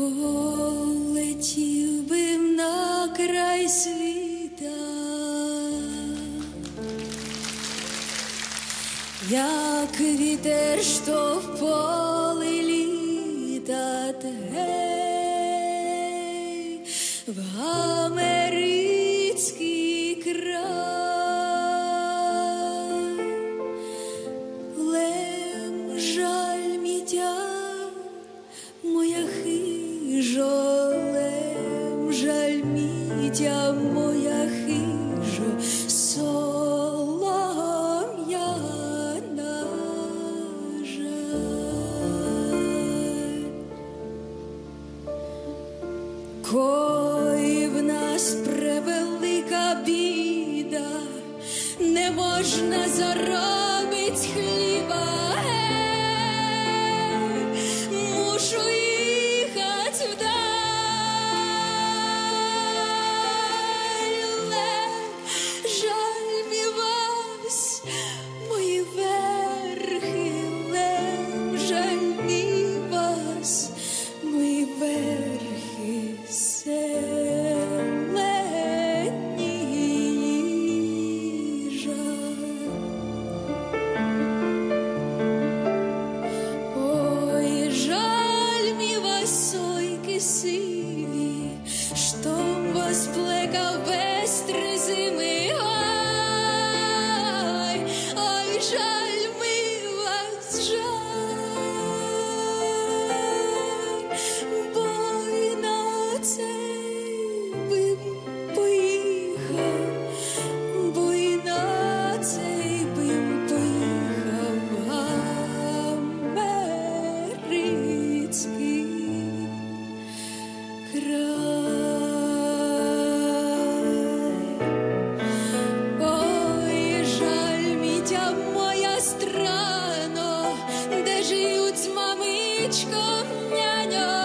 полетів би на край світа, як вітер, що в поле літати, в гамер. Моя хижо, солом'яна. В нас превелика біда, не можна заробить хліба, cumpleaños.